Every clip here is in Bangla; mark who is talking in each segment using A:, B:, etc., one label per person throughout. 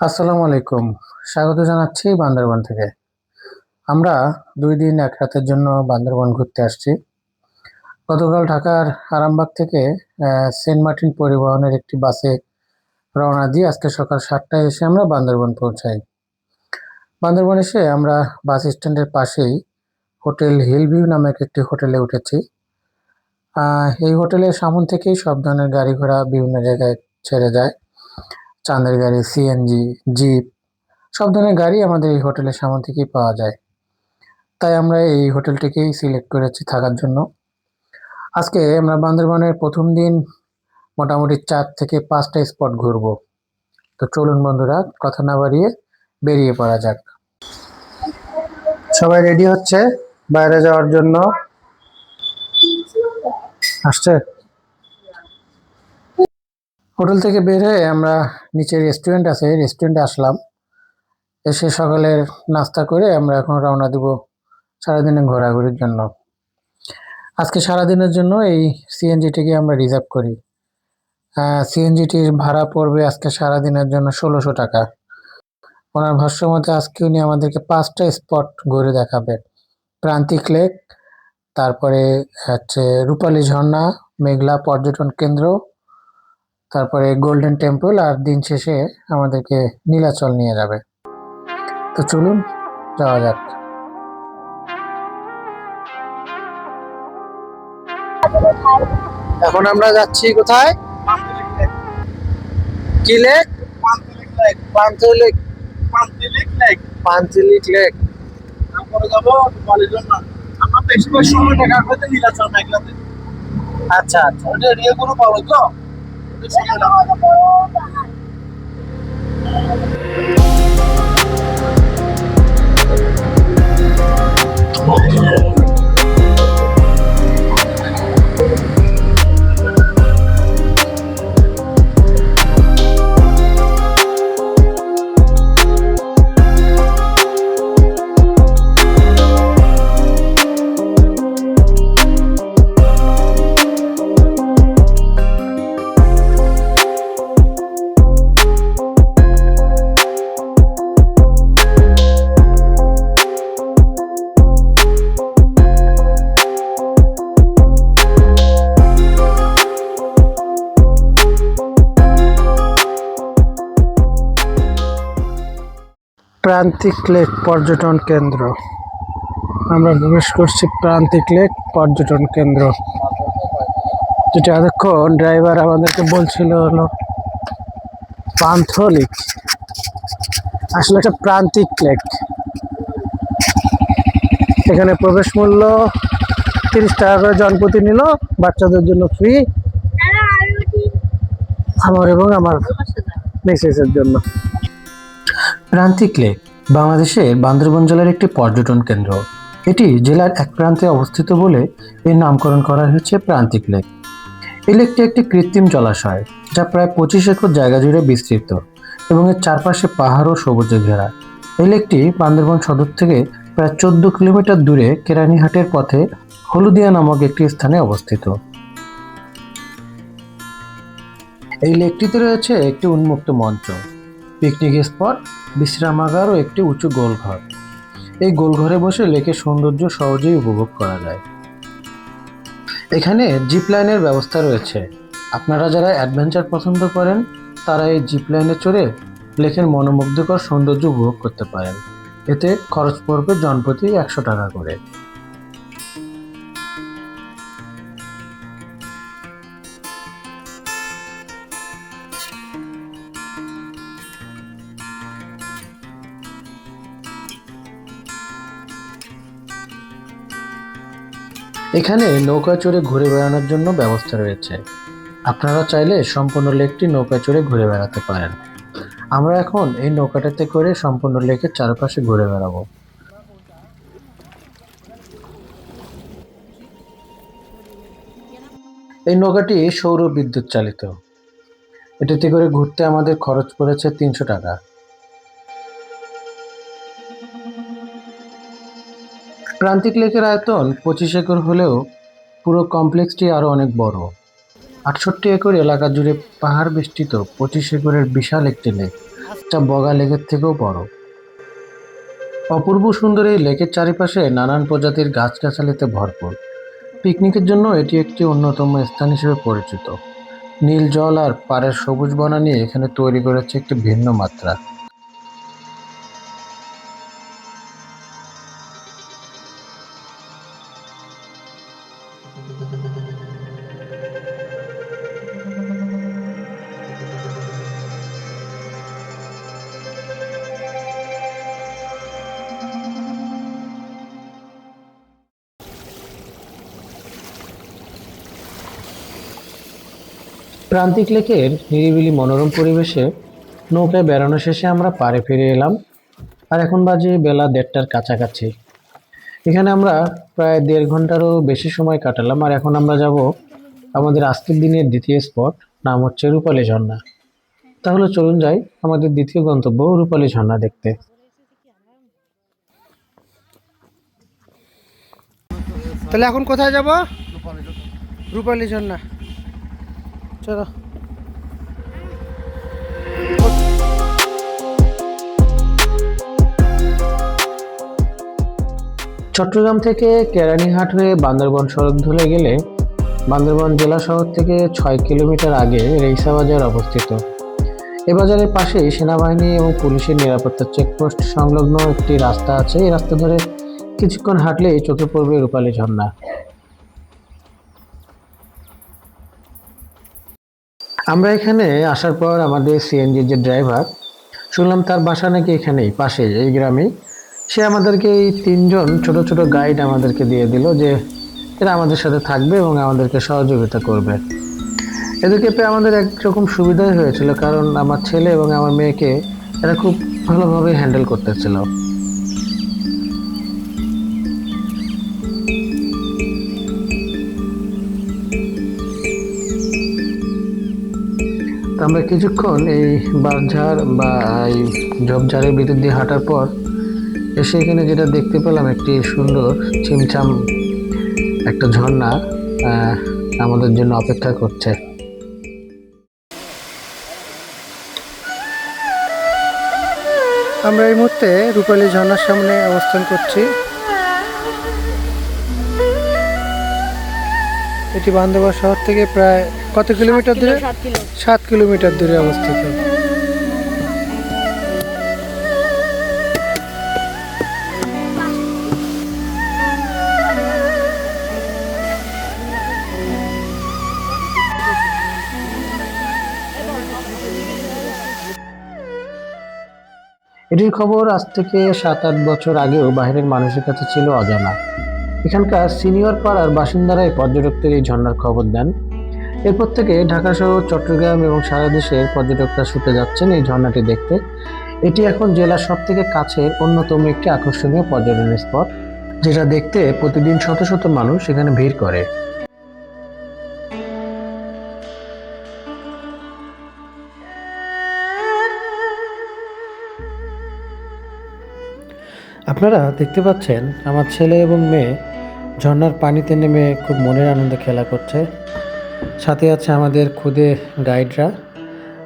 A: আসসালামু আলাইকুম। স্বাগত জানাচ্ছি বান্দরবান থেকে। আমরা দুই দিন এক রাতের জন্য বান্দরবান ঘুরতে আসছি। গতকাল ঢাকার আরামবাগ থেকে সেন্ট মার্টিন পরিবহনের একটি বাসে রওনা দিয়ে আজকে সকাল সাতটায় এসে আমরা বান্দরবান পৌঁছাই। বান্দরবান এসে আমরা বাস স্ট্যান্ডের পাশেই হোটেল হিলভিউ নামক একটি হোটেলে উঠেছি। এই হোটেলের সামন থেকেই সব ধরনের গাড়ি ঘোড়া বিভিন্ন জায়গায় ছেড়ে যায়। চাঁদের গাড়ি সিএনজি জিপ সব ধরনের গাড়ি আমাদের এই হোটেলের সামনে থেকেই পাওয়া যায়। তাই আমরা এই হোটেলটিকেই সিলেক্ট করেছি থাকার জন্য। আজকে আমরা বান্দরবানের প্রথম দিন মোটামুটি চার থেকে পাঁচটা স্পট ঘুরবো। তো চলুন বন্ধুরা, কথা না বাড়িয়ে বেরিয়ে পড়া যাক। সবাই রেডি হচ্ছে? বাইরে যাওয়ার জন্য? আসছে? হোটেল থেকে বের হয়ে আমরা নিচে রেস্টুরেন্ট আছে রেস্টুরেন্টে আসলাম। এসে সকালের নাস্তা করে আমরা এখন রওনা দিব সারাদিনে ঘোরাঘুরির জন্য। আজকে সারাদিনের জন্য এই সিএনজিটিকে আমরা রিজার্ভ করি। সিএনজিটির ভাড়া পড়বে আজকে সারাদিনের জন্য ষোলোশো টাকা। ওনার ভাষ্য মতে আজকে উনি আমাদেরকে পাঁচটা স্পট ঘুরে দেখাবে। প্রান্তিক লেক তারপরে হচ্ছে রূপালী ঝর্ণা, মেঘলা পর্যটন কেন্দ্র তারপরে গোল্ডেন টেম্পল আর দিন শেষে আমাদেরকে নীলাচল নিয়ে যাবে। তো চলুন যাওয়া যাক। এখন আমরা যাচ্ছি কোথায়? কি লেক? পান্থলিক পান্থলিক লেক। আচ্ছা আচ্ছা। Gusto na ba ako ng Prantik lake পর্যটন কেন্দ্র। আমরা প্রবেশ করছি প্রান্তিক লেক পর্যটন কেন্দ্র। যেটা এতক্ষণ ড্রাইভার আমাদেরকে বলছিল হলো পান্থলিক। আসলে একটা প্রান্তিক লেক। এখানে প্রবেশ মূল্য তিরিশ টাকা করে জনপ্রতি নিল বাচ্চাদের জন্য ফ্রি। আমার এবং আমার মিসেসের জন্য। প্রান্তিক লেক বাংলাদেশের বান্দরবন জেলার একটি পর্যটন কেন্দ্র। এটি জেলার এক প্রান্তে অবস্থিত বলে এর নামকরণ করা হয়েছে প্রান্তিক লেক। এই লেকটি একটি কৃত্রিম জলাশয়, যা প্রায় পঁচিশ একর জায়গা জুড়ে বিস্তৃত এবং এর চারপাশে পাহাড় ও সবুজে ঘেরা। এই লেকটি বান্দরবন সদর থেকে প্রায় চোদ্দ কিলোমিটার দূরে কেরানীহাটের পথে হলুদিয়া নামক একটি স্থানে অবস্থিত। এই লেকটিতে রয়েছে একটি উন্মুক্ত মঞ্চ। পিকনিক স্পট বিশ্রামাগার ও একটি উঁচু গোলঘর। এই গোলঘরে বসে লেকের সৌন্দর্য সহজেই উপভোগ করা যায়। এখানে জিপ লাইনের ব্যবস্থা রয়েছে। আপনারা যারা অ্যাডভেঞ্চার পছন্দ করেন, তারা এই জিপ লাইনে চড়ে লেকের মনোমুগ্ধকর সৌন্দর্য উপভোগ করতে পারেন। এতে খরচ পড়বে জনপ্রতি একশো টাকা করে। এখানে নৌকা চড়ে ঘুরে বেড়ানোর জন্য ব্যবস্থা রয়েছে। আপনারা চাইলে সম্পূর্ণ লেকটি নৌকা চড়ে ঘুরে বেড়াতে পারেন। আমরা এখন এই নৌকাটাতে করে সম্পূর্ণ লেকের চারপাশে ঘুরে বেড়াবো। এই নৌকাটি সৌর বিদ্যুৎ চালিত। এটাতে করে ঘুরতে আমাদের খরচ পড়েছে তিনশো টাকা। প্রান্তিক লেকের আয়তন পঁচিশ একর হলেও পুরো কমপ্লেক্সটি আরও অনেক বড়। আটষট্টি একর এলাকা জুড়ে পাহাড় বেষ্টিত পঁচিশ একরের বিশাল একটি লেক, যা বগা লেকের থেকেও বড়। অপূর্ব সুন্দর এই লেকের চারিপাশে নানান প্রজাতির গাছগাছালিতে ভরপুর। পিকনিকের জন্য এটি একটি অন্যতম স্থান হিসেবে পরিচিত। নীল জল আর পাড়ের সবুজ বনানী এখানে তৈরি করেছে একটি ভিন্ন মাত্রা। প্রান্তিক লেকের নিরিবিলি মনোরম পরিবেশে নৌকায় বেড়ানো শেষে আমরা পাড়ে ফিরে এলাম, আর এখন বাজে বেলা দেড়টার কাছাকাছি। এখানে আমরা প্রায় দেড় ঘন্টারও বেশি সময় কাটালাম, আর এখন আমরা যাব আমাদের আজকের দিনের দ্বিতীয় স্পট, নাম হচ্ছে রূপালী ঝর্ণা। তাহলে চলুন যাই আমাদের দ্বিতীয় গন্তব্য রূপালী ঝর্ণা দেখতে।
B: তাহলে এখন কোথায় যাব? রূপালী ঝর্ণা। চলো।
A: চট্টগ্রাম থেকে কেরানীহাট হয়ে বান্দরবন সড়ক ধরে গেলে বান্দরবন জেলা শহর থেকে ছয় কিলোমিটার আগে রেইসা বাজার অবস্থিত। এ বাজারের পাশেই সেনাবাহিনী এবং পুলিশের নিরাপত্তা চেকপোস্ট সংলগ্ন একটি রাস্তা আছে। এই রাস্তা ধরে কিছুক্ষণ হাঁটলেই চোখে পড়বে রূপালী ঝর্ণা। আমরা এখানে আসার পর আমাদের সিএনজির যে ড্রাইভার শুনলাম তার বাসা নাকি এখানেই পাশে এই গ্রামেই। সে আমাদেরকে এই তিনজন ছোট ছোট গাইড আমাদেরকে দিয়ে দিল যে এরা আমাদের সাথে থাকবে এবং আমাদেরকে সহযোগিতা করবে। এদেরকে পেয়ে আমাদের একরকম সুবিধাই হয়েছিল, কারণ আমার ছেলে এবং আমার মেয়েকে এরা খুব ভালোভাবে হ্যান্ডেল করতেছিল। আমরা কিছুক্ষণ এই বাঁশঝাড় বা এই ঝোপঝাড়ের ভিতর দিয়ে হাঁটার পর এসে এখানে যেটা দেখতে পেলাম একটি সুন্দর ছিমছাম একটা ঝর্ণা আমাদের জন্য অপেক্ষা করছে।
B: আমরা এই মুহূর্তে রূপালী ঝর্ণার সামনে অবস্থান করছি। এটি বান্দরবান শহর থেকে প্রায় কত কিলোমিটার দূরে?
C: সাত
B: কিলোমিটার দূরে অবস্থিত।
A: এটির খবর আজ থেকে সাত আট বছর আগেও বাইরের মানুষের কাছে ছিল অজানা। এখানকার সিনিয়র পাড়ার বাসিন্দারাই পর্যটকদের এই ঝর্ণার খবর দেন। এরপর থেকে ঢাকা চট্টগ্রাম এবং সারা দেশের পর্যটকরা ছুটে যাচ্ছেন এই ঝর্ণাটি দেখতে। এটি এখন জেলার সব থেকে কাছের অন্যতম একটি আকর্ষণীয় পর্যটন স্পট, যেটা দেখতে প্রতিদিন শত শত মানুষ এখানে ভিড় করে।
B: আপনারা দেখতে পাচ্ছেন আমার ছেলে এবং মেয়ে ঝর্ণার পানিতে নেমে খুব মনের আনন্দে খেলা করছে। সাথে আছে আমাদের খুদে গাইডরা,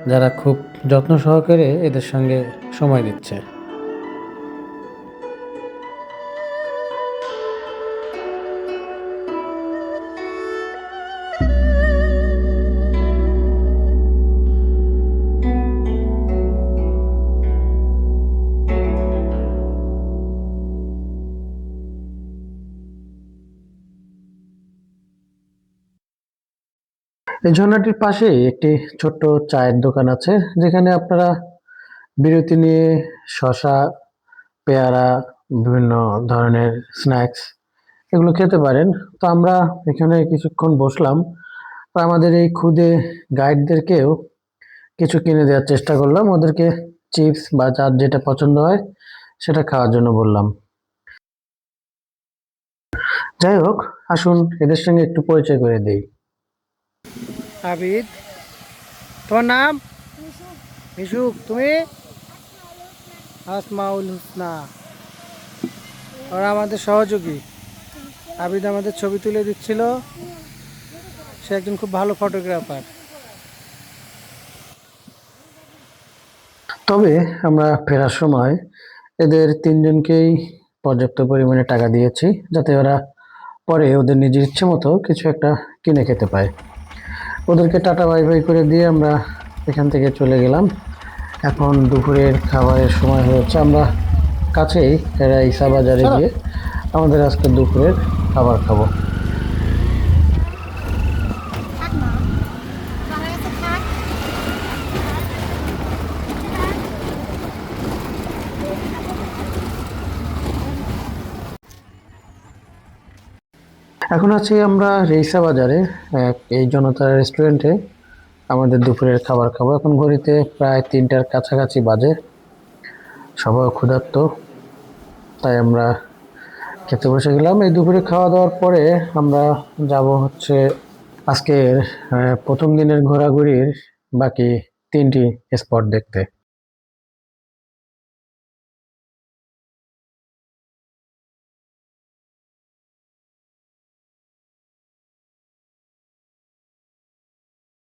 B: যারা খুব যত্ন সহকারে এদের সঙ্গে সময় দিচ্ছে।
A: এই ঝর্ণাটির পাশে একটি ছোট্ট চায়ের দোকান আছে, যেখানে আপনারা বিরতি নিয়ে শশা পেয়ারা, বিভিন্ন ধরনের স্ন্যাক্স এগুলো খেতে পারেন। তো আমরা এখানে কিছুক্ষণ বসলাম। তো আমাদের এই খুদে গাইডদেরকেও কিছু কিনে দেওয়ার চেষ্টা করলাম। ওদেরকে চিপস বা যার যেটা পছন্দ হয়, সেটা খাওয়ার জন্য বললাম। যাই হোক, আসুন, এদের সঙ্গে একটু পরিচয় করে দেই।
B: আবিদ। তোমার নাম? মিশুক। তুমি? আসমাউল হুসনা। ওরা আমাদের সহযোগী। আবিদ আমাদের ছবি তুলে দিচ্ছিল। সে একজন খুব ভালো ফটোগ্রাফার
A: তবে আমরা ফেরার সময় এদের তিনজনকেই পর্যাপ্ত পরিমাণে টাকা দিয়েছি, যাতে ওরা পরে ওদের নিজের ইচ্ছে মতো কিছু একটা কিনে খেতে পায়। ওদেরকে টাটা বাই বাই করে দিয়ে আমরা এখান থেকে চলে গেলাম। এখন দুপুরের খাবারের সময় হয়েছে আমরা কাছেই রাইসা বাজারে গিয়ে আমাদের আজকে দুপুরের খাবার খাব
C: থাক না আমার কাছে থাক
A: এখন আছি আমরা রেইসা বাজারে এই জনতা রেস্টুরেন্টে আমাদের দুপুরের খাবার খাব। এখন ঘড়িতে প্রায় তিনটার কাছাকাছি বাজে। সবাই ক্ষুধার্ত। তাই আমরা খেতে বসে গেলাম। এই দুপুরে খাওয়া দাওয়ার পরে আমরা যাব হচ্ছে আজকের প্রথম দিনের ঘোরাঘুরির বাকি তিনটি স্পট দেখতে।